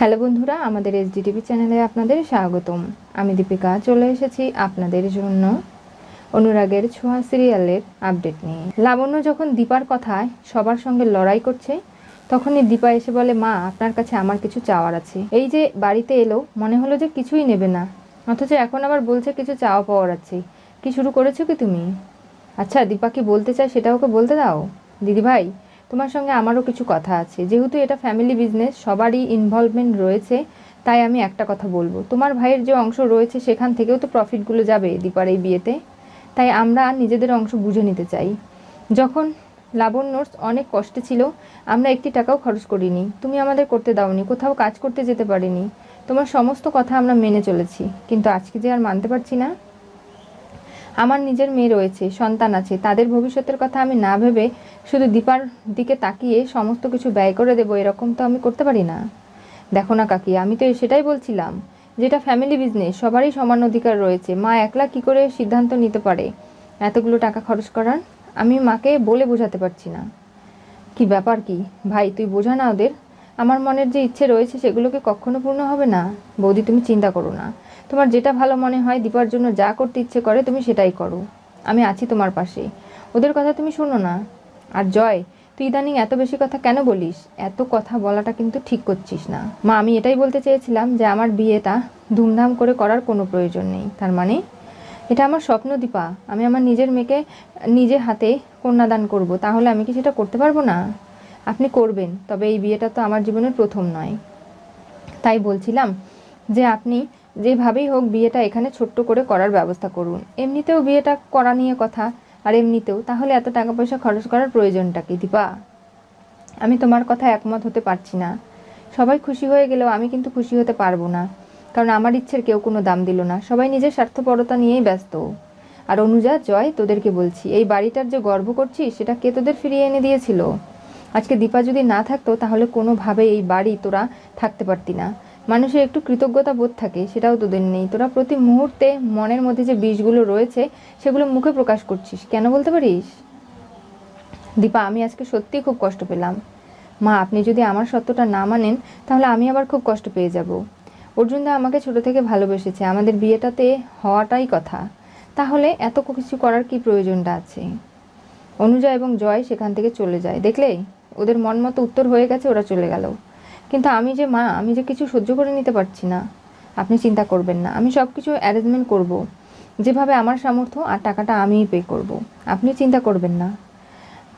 Hello বন্ধুরা, আমাদের SDTV চ্যানেলে আপনাদের স্বাগতম। আমি দীপিকা, চলে এসেছি আপনাদের জন্য অনুরাগের ছোঁয়া সিরিয়ালের আপডেট নিয়ে। লাবণ্য যখন দীপার কথায় সবার সঙ্গে লড়াই করছে, তখনই দীপা এসে বলে, মা, আপনার কাছে আমার কিছু চাওয়ার আছে। এই যে বাড়িতে এলো, মনে হলো যে কিছুই নেবে না। অথচ এখন আবার বলছে, কিছু চাওয়া পাওয়ার আছে। কি শুরু করেছ কি তুমি? আচ্ছা দীপা কি বলতে চায় সেটা ওকে বলতে দাও? দিদিভাই তোমার সঙ্গে আমারও কিছু কথা আছে। যেহেতু এটা ফ্যামিলি বিজনেস সবারই ইনভলভমেন্ট রয়েছে, তাই আমি একটা কথা বলব। তোমার ভাইয়ের যে অংশ রয়েছে, সেখান থেকেও তো প্রফিটগুলো যাবে দীপার এই বিয়েতে। তাই আমরা নিজেদের অংশ বুঝে নিতে চাই। যখন লাবণ্যর অনেক কষ্টে ছিল, আমরা একটি টাকাও খরচ করিনি। তুমি আমাদের করতে দাওনি, কোথাও কাজ করতে যেতে পারিনি। তোমার সমস্ত কথা আমরা মেনে চলেছি। কিন্তু আজকে যে আর মানতে পারছি না। আমার নিজের মেয়ে রয়েছে, সন্তান আছে, তাদের ভবিষ্যতের কথা আমি না ভেবে শুধু দীপার দিকে তাকিয়ে সমস্ত কিছু ব্যয় করে দেবো, এরকম তো আমি করতে পারি না। দেখো না কাকি, আমি তো সেটাই বলছিলাম, যেটা ফ্যামিলি বিজনেস সবারই সমান অধিকার রয়েছে। মা একলা কি করে সিদ্ধান্ত নিতে পারে? এতগুলো টাকা খরচ করার? আমি মাকে বলে বোঝাতে পারছি না। কি ব্যাপার কি? ভাই, তুই বোঝা না ওদের? আমার মনের যে ইচ্ছে রয়েছে সেগুলোকে কখনো পূর্ণ হবে না? বৌদি, তুমি চিন্তা করো না। তোমার যেটা ভালো মনে হয়, দীপার জন্য যা করতে ইচ্ছে করে, তুমি সেটাই করো। আমি আছি তোমার পাশে। ওদের কথা তুমি শোনো না। আর জয়, তুই ইদানিং এত বেশি কথা কেন বলিস? এত কথা বলাটা কিন্তু ঠিক করছিস না। মা, আমি এটাই বলতে চেয়েছিলাম যে আমার বিয়েটা ধুমধাম করে করার কোনো প্রয়োজন নেই। তার মানে এটা আমার স্বপ্ন, দীপা। আমি আমার নিজের মেয়েকে নিজে হাতে কন্যাদান করব। তাহলে আমি কি সেটা করতে পারব না? আপনি করবেন, তবে এই বিয়েটা তো আমার জীবনের প্রথম নয়। তাই বলছিলাম যে আপনি যেভাবেই হোক বিয়েটা এখানে ছোট্ট করে করার ব্যবস্থা করুন। এমনিতেও বিয়েটা করা নিয়ে কথা, আর এমনিতেও তাহলে এত টাকা পয়সা খরচ করার প্রয়োজনটা কি দীপা? আমি তোমার কথা একমত হতে পারছি না। সবাই খুশি হয়ে গেলেও আমি কিন্তু খুশি হতে পারব না। কারণ আমার ইচ্ছের কেউ কোনো দাম দিল না। সবাই নিজের স্বার্থপরতা নিয়েই ব্যস্ত। আর অনুজা, জয়, তোদেরকে বলছি, এই বাড়িটার যে গর্ব করছিস, সেটা কে তোদের ফিরিয়ে এনে দিয়েছিল? আজকে দীপা যদি না থাকতো, তাহলে কোনোভাবে এই বাড়ি তোরা থাকতে পারতি না। মানুষের একটু কৃতজ্ঞতা বোধ থাকে, সেটাও তোদের নেই। তোরা প্রতি মুহূর্তে মনের মধ্যে যে বিষগুলো রয়েছে, সেগুলো মুখে প্রকাশ করছিস। কেন বলতে পারিস? দীপা, আমি আজকে সত্যিই খুব কষ্ট পেলাম। মা, আপনি যদি আমার সত্যটা না মানেন, তাহলে আমি আবার খুব কষ্ট পেয়ে যাব। অর্জুনদা আমাকে ছোট থেকে ভালোবেসেছে। আমাদের বিয়েটাতে হওয়াটাই কথা। তাহলে এত কিছু করার কি প্রয়োজনটা আছে? অনুজা এবং জয় সেখান থেকে চলে যায়। দেখলে? ওদের মন মতো উত্তর হয়ে গেছে, ওরা চলে গেল। কিন্তু আমি যে মা, আমি যে কিছু সহ্য করে নিতে পারছি না, আপনি চিন্তা করবেন না। আমি সব কিছু অ্যারেঞ্জমেন্ট করব। যেভাবে আমার সামর্থ্য আর টাকাটা আমিই পে করব। আপনি চিন্তা করবেন না।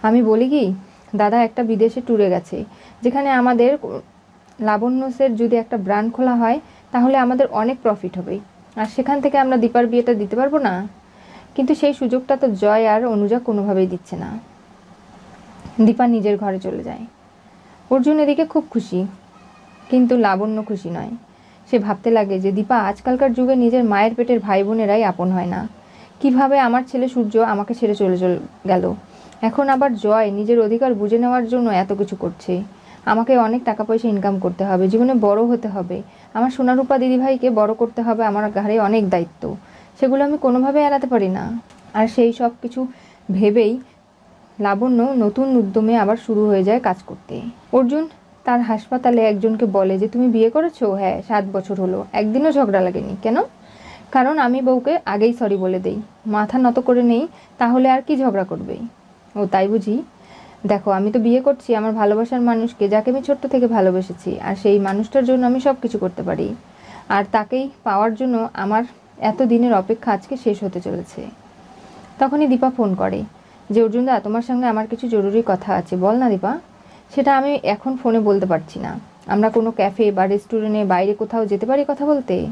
আমি বলি কি, দাদা একটা বিদেশে ট্যুরে গেছে, যেখানে আমাদের লাবণ্যসের যদি একটা ব্র্যান্ড খোলা হয়, তাহলে আমাদের অনেক প্রফিট হবে। আর সেখান থেকে আমরা দীপার বিয়েটা দিতে পারব না। কিন্তু সেই সুযোগটা তো জয় আর অনুজা কোনোভাবেই দিচ্ছে না। দীপা নিজের ঘরে চলে যায়। অর্জুন এদিকে খুব খুশি, কিন্তু লাবণ্য খুশি নয়। সে ভাবতে লাগে যে, দীপা, আজকালকার যুগে নিজের মায়ের পেটের ভাই বোনেরাই আপন হয় না। কীভাবে আমার ছেলে সূর্য আমাকে ছেড়ে চলে চল, গেল? এখন আবার জয় নিজের অধিকার বুঝে নেওয়ার জন্য এত কিছু করছে। আমাকে অনেক টাকা পয়সা ইনকাম করতে হবে, জীবনে বড় হতে হবে। আমার সোনারূপা দিদিভাইকে বড় করতে হবে আমার ঘাড়ে অনেক দায়িত্ব। সেগুলো আমি কোনোভাবে এড়াতে পারি না। আর সেই সব কিছু ভেবেই লাবণ্য নতুন উদ্যমে আবার শুরু হয়ে যায় কাজ করতে। অর্জুন তার হাসপাতালে একজনকে বলে যে, তুমি বিয়ে করেছ? হ্যাঁ সাত বছর হলো। একদিনও ঝগড়া লাগেনি। কেন? কারণ আমি বউকে আগেই সরি বলে দেই। মাথা নত করে নেই, তাহলে আর কি ঝগড়া করবে? ও, তাই বুঝি। দেখো, আমি তো বিয়ে করছি, আমার ভালোবাসার মানুষকে, যাকে আমি ছোট্ট থেকে ভালোবেসেছি, আর সেই মানুষটার জন্য আমি সব কিছু করতে পারি। আর তাকেই পাওয়ার জন্য আমার এত দিনের অপেক্ষা আজকে শেষ হতে চলেছে। তখনই দীপা ফোন করে। যে, অর্জুনদা, তোমার সঙ্গে আমার কিছু জরুরি কথা আছে। বল না দীপা। সেটা আমি এখন ফোনে বলতে পারছি না। আমরা কোনো ক্যাফে বা রেস্টুরেন্টে বাইরে কোথাও যেতে পারি কথা বলতে?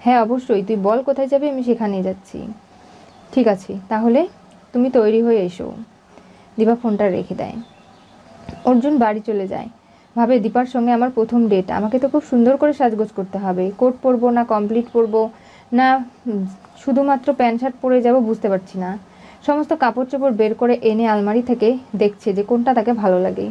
হ্যাঁ অবশ্যই। তুই বল কোথায় যাবে, আমি সেখানেই যাচ্ছি। ঠিক আছে, তাহলে তুমি তৈরি হয়ে এসো। দীপা ফোনটা রেখে দেয়। অর্জুন বাড়ি চলে যায়। ভাবে, দীপার সঙ্গে আমার প্রথম ডেট। আমাকে তো খুব সুন্দর করে সাজগোজ করতে হবে। কোট পরবো না, কমপ্লিট পরবো না, শুধুমাত্র প্যান্ট শার্ট পরে যাব বুঝতে পারছি না। সমস্ত কাপড় চোপড় বের করে এনে আলমারি থেকে দেখছে যে কোনটা তাকে ভালো লাগে।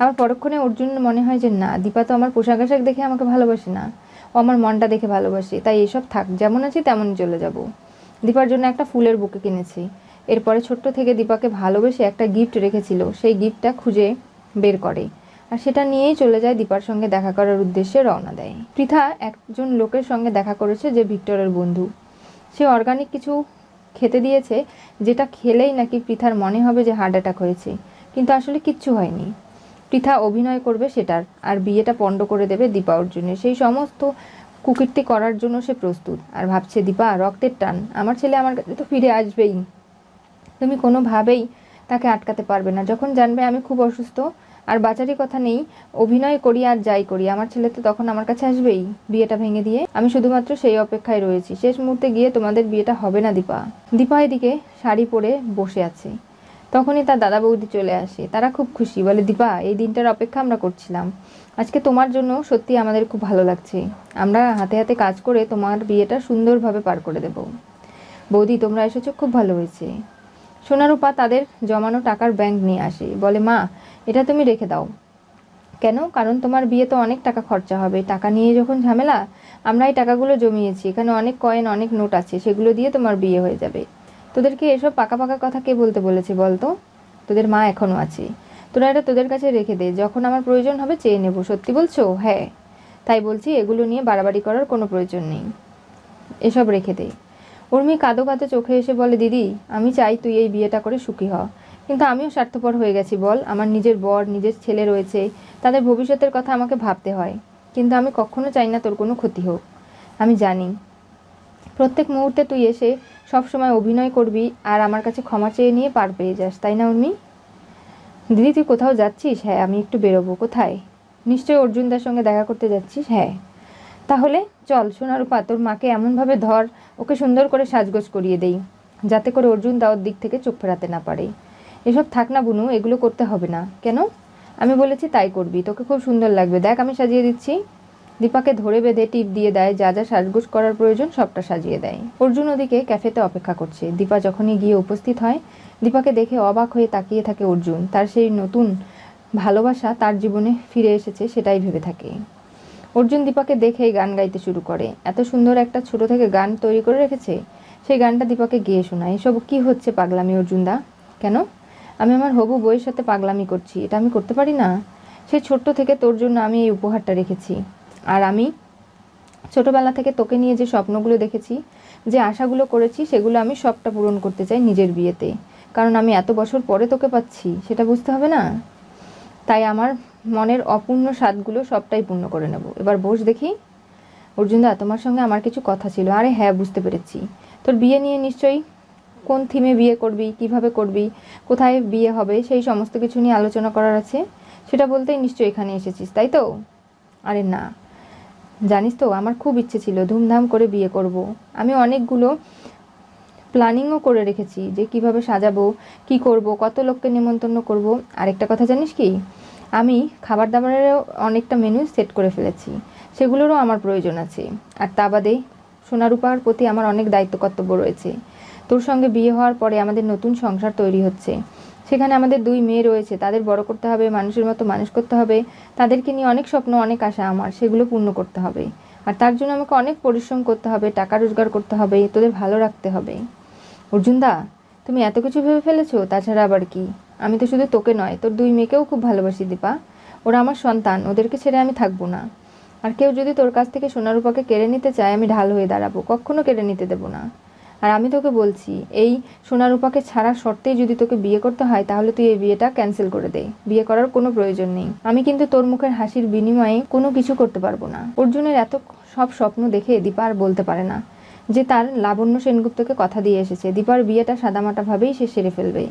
আবার পরক্ষণে অর্জুন মনে হয় যে, না, দীপা তো আমার পোশাক আশাক দেখে আমাকে ভালোবাসে না। ও আমার মনটা দেখে ভালোবাসে, তাই এসব থাক, যেমন আছি তেমনই চলে যাব। দীপার জন্য একটা ফুলের বুকে কিনেছি। এরপরে ছোট্ট থেকে দীপাকে ভালোবেসে একটা গিফট রেখেছিল, সেই গিফটটা খুঁজে বের করে। আর সেটা নিয়েই চলে যায় দীপার সঙ্গে দেখা করার উদ্দেশ্যে রওনা দেয়। পৃথা একজন লোকের সঙ্গে দেখা করেছে যে ভিক্টরের বন্ধু। সে অর্গানিক কিছু খেতে দিয়েছে, যেটা খেলেই নাকি পৃথার মনে হবে যে হার্ট অ্যাটাক হয়েছে। কিন্তু আসলে কিচ্ছু হয়নি। পৃথা অভিনয় করবে সেটার, আর বিয়েটা পণ্ড করে দেবে দীপা অর্জুনের। সেই সমস্ত কুকীর্তি করার জন্য সে প্রস্তুত। আর ভাবছে, দীপা, রক্তের টান। আমার ছেলে আমার কাছে তো ফিরে আসবেই। তুমি কোনোভাবেই তাকে আটকাতে পারবে না। যখন জানবে আমি খুব অসুস্থ আর বাঁচারই কথা নেই, অভিনয় করি আর যাই করি। আমার ছেলে তো তখন আমার কাছে আসবেই বিয়েটা ভেঙে দিয়ে। আমি শুধুমাত্র সেই অপেক্ষায় রয়েছি। শেষ মুহূর্তে গিয়ে তোমাদের বিয়েটা হবে না, দীপা। দীপা এদিকে শাড়ি পরে বসে আছে। তখনই তার দাদা বৌদি চলে আসে। তারা খুব খুশি। বলে, দীপা, এই দিনটার অপেক্ষা আমরা করছিলাম। আজকে তোমার জন্য সত্যি আমাদের খুব ভালো লাগছে। আমরা হাতে হাতে কাজ করে তোমার বিয়েটা সুন্দরভাবে পার করে দেব। বৌদি, তোমরা এসেছ, খুব ভালো হয়েছে। সোনারূপা তাদের জমানো টাকার ব্যাংক নিয়ে আসে। বলে, মা, এটা তুমি রেখে দাও। কেন? কারণ তোমার বিয়ে তো অনেক টাকা খরচা হবে। টাকা নিয়ে যখন ঝামেলা, আমরা এই টাকাগুলো জমিয়েছি। এখানে অনেক কয়েন, অনেক নোট আছে। সেগুলো দিয়ে তোমার বিয়ে হয়ে যাবে। তোদেরকে এসব পাকা পাকা কথা কে বলতে বলেছে বলতো তোদের মা এখনও আছে। তোরা এটা তোদের কাছে রেখে দে। যখন আমার প্রয়োজন হবে চেয়ে নেব। সত্যি বলছো? হ্যাঁ। তাই বলছি, এগুলো নিয়ে বাড়াবাড়ি করার কোনো প্রয়োজন নেই। এসব রেখে দে। উর্মি কাঁদো কাঁদো চোখে এসে বলে, দিদি, আমি চাই তুই এই বিয়েটা করে সুখী হ। কিন্তু আমিও স্বার্থপর হয়ে গেছি, বল। আমার নিজের বর, নিজের ছেলে রয়েছে। তাদের ভবিষ্যতের কথা আমাকে ভাবতে হয়। কিন্তু আমি কখনো চাই না তোর কোনো ক্ষতি হোক। আমি জানি। প্রত্যেক মুহূর্তে তুই এসে সব সময় অভিনয় করবি আর আমার কাছে ক্ষমা চেয়ে নিয়ে পার পেয়ে যাস, তাই না উর্মি? দিদি, তুই কোথাও যাচ্ছিস? হ্যাঁ আমি একটু বেরোবো। কোথায়? নিশ্চয়ই অর্জুনদার সঙ্গে দেখা করতে যাচ্ছিস? হ্যাঁ। তাহলে চল সোনারূপা তোর মাকে এমনভাবে ধর, ওকে সুন্দর করে সাজগোজ করিয়ে দেই, যাতে করে অর্জুন দাওর দিক থেকে চোখ ফেরাতে না পারে। এসব থাক না বুনু, এগুলো করতে হবে না। কেন? আমি বলেছি তাই করবি, তোকে খুব সুন্দর লাগবে। দেখ, আমি সাজিয়ে দিচ্ছি। দীপাকে ধরে বেঁধে টিপ দিয়ে দেয়, যা যা সাজগোজ করার প্রয়োজন সবটা সাজিয়ে দেয়। অর্জুন ওদিকে ক্যাফেতে অপেক্ষা করছে। দীপা যখনই গিয়ে উপস্থিত হয়, দীপাকে দেখে অবাক হয়ে তাকিয়ে থাকে অর্জুন। তার সেই নতুন ভালোবাসা তার জীবনে ফিরে এসেছে, সেটাই ভেবে থাকে। অর্জুন দীপাকে দেখেই গান গাইতে শুরু করে। এত সুন্দর একটা ছোট থেকে গান তৈরি করে রেখেছে। সেই গানটা দীপাকে গেয়ে শোনায়। এসব কি হচ্ছে পাগলামি অর্জুনদা কেন? আমি আমার হবু বইয়ের সাথে পাগলামি করছি। এটা আমি করতে পারি না? সেই ছোট্ট থেকে তোর জন্য আমি এই উপহারটা রেখেছি। আর আমি ছোটবেলা থেকে তোকে নিয়ে যে স্বপ্নগুলো দেখেছি, যে আশাগুলো করেছি, সেগুলো আমি সবটা পূরণ করতে চাই নিজের বিয়েতে। কারণ আমি এত বছর পরে তোকে পাচ্ছি, সেটা বুঝতে হবে না? তাই আমার মনের অপূর্ণ স্বাদগুলো সবটাই পূর্ণ করে নেব। এবার বস দেখি, অর্জুনদা, তোমার সঙ্গে আমার কিছু কথা ছিল। আরে হ্যাঁ বুঝতে পেরেছি। তোর বিয়ে নিয়ে নিশ্চয়ই কোন থিমে বিয়ে করবি, কীভাবে করবি, কোথায় বিয়ে হবে, সেই সমস্ত কিছু নিয়ে আলোচনা করার আছে। সেটা বলতেই নিশ্চয়ই এখানে এসেছিস, তাই তো? আরে না। জানিস তো, আমার খুব ইচ্ছে ছিল ধুমধাম করে বিয়ে করব। আমি অনেকগুলো প্ল্যানিংও করে রেখেছি যে কীভাবে সাজাবো, কি করব, কত লোককে নিমন্ত্রণ করব। আরেকটা কথা জানিস কি? আমি খাবার দাবারেরও অনেকটা মেনু সেট করে ফেলেছি। সেগুলোরও আমার প্রয়োজন আছে। আর তা বাদে সোনারূপার প্রতি আমার অনেক দায়িত্ব কর্তব্য রয়েছে। তোর সঙ্গে বিয়ে হওয়ার পরে আমাদের নতুন সংসার তৈরি হচ্ছে। সেখানে আমাদের দুই মেয়ে রয়েছে। তাদের বড় করতে হবে, মানুষের মতো মানুষ করতে হবে। তাদেরকে নিয়ে অনেক স্বপ্ন, অনেক আশা আমার। সেগুলো পূর্ণ করতে হবে। আর তার জন্য আমাকে অনেক পরিশ্রম করতে হবে, টাকা রোজগার করতে হবে, তোদের ভালো রাখতে হবে। অর্জুনদা তুমি এত কিছু ভেবে ফেলেছো? তাছাড়া আবার কি? আমি তো শুধু তোকে নয়, তোর দুই মেয়েকেও খুব ভালোবাসি দীপা। ওরা আমার সন্তান, ওদেরকে ছেড়ে আমি থাকব না। আর কেউ যদি তোর কাছ থেকে সোনারূপাকে কেড়ে নিতে চায়, আমি ঢাল হয়ে দাঁড়াবো, কখনো কেড়ে নিতে দেবো না। আর আমি তোকে বলছি, এই সোনারূপাকে ছাড়া শর্তেই যদি তোকে বিয়ে করতে হয়, তাহলে তুই এই বিয়েটা ক্যান্সেল করে দে। বিয়ে করার কোনো প্রয়োজন নেই। আমি কিন্তু তোর মুখের হাসির বিনিময়ে কোনো কিছু করতে পারব না। অর্জুনের এত সব স্বপ্ন দেখে দীপা আর বলতে পারে না। যে তার লাবণ্য সেনগুপ্তকে কথা দিয়ে এসেছে। দীপার বিয়েটা সাদামাটাভাবেই সে সেরে ফেলবে।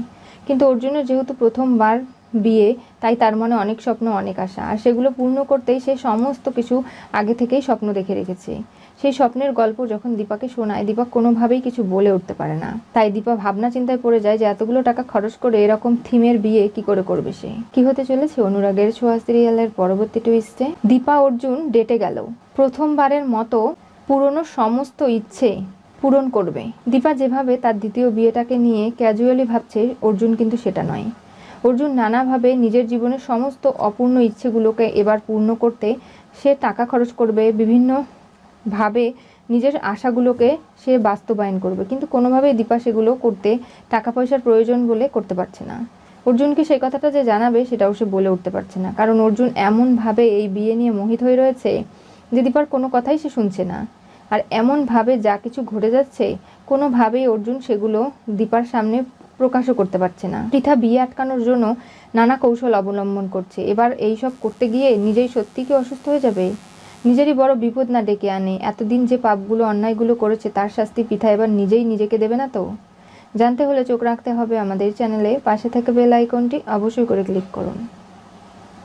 কিন্তু অর্জুনের যেহেতু প্রথমবার বিয়ে, তাই তার মনে অনেক স্বপ্ন, অনেক আশা। আর সেগুলো পূর্ণ করতেই সে সমস্ত কিছু আগে থেকেই স্বপ্ন দেখে রেখেছে। সেই স্বপ্নের গল্প যখন দীপাকে শোনায়, দীপা কোনোভাবেই কিছু বলে উঠতে পারে না। তাই দীপা ভাবনা চিন্তায় পড়ে যায় যে এতগুলো টাকা খরচ করে এরকম থিমের বিয়ে কি করে করবে সে? কি হতে চলেছে অনুরাগের ছোঁয়া সিরিয়ালের পরবর্তী টুইস্টে দীপা অর্জুন ডেটে গেল। প্রথমবারের মতো পুরনো সমস্ত ইচ্ছে পূরণ করবে। দীপা যেভাবে তার দ্বিতীয় বিয়েটাকে নিয়ে ক্যাজুয়ালি ভাবছে, অর্জুন কিন্তু সেটা নয়। অর্জুন নানাভাবে নিজের জীবনের সমস্ত অপূর্ণ ইচ্ছেগুলোকে এবার পূর্ণ করতে সে টাকা খরচ করবে, বিভিন্ন ভাবে নিজের আশাগুলোকে সে বাস্তবায়ন করবে। কিন্তু কোনোভাবেই দীপা সেগুলো করতে টাকা পয়সার প্রয়োজন বলে করতে পারছে না। অর্জুনকে সেই কথাটা যে জানাবে, সেটাও সে বলে উঠতে পারছে না। কারণ অর্জুন এমনভাবে এই বিয়ে নিয়ে মোহিত হয়ে রয়েছে যে দীপার কোনো কথাই সে শুনছে না। আর এমনভাবে যা কিছু ঘটে যাচ্ছে, কোনোভাবেই অর্জুন সেগুলো দীপার সামনে প্রকাশও করতে পারছে না। পৃথা বিয়ে আটকানোর জন্য নানা কৌশল অবলম্বন করছে। এবার এই সব করতে গিয়ে নিজেই সত্যি কি অসুস্থ হয়ে যাবে? নিজেরই বড় বিপদ না ডেকে আনে। এতদিন যে পাপগুলো, অন্যায়গুলো করেছে, তার শাস্তি পিঠা এবার নিজেই নিজেকে দেবে না তো? জানতে হলে চোখ রাখতে হবে আমাদের চ্যানেলে। পাশে থেকে বেল আইকনটি অবশ্যই করে ক্লিক করুন।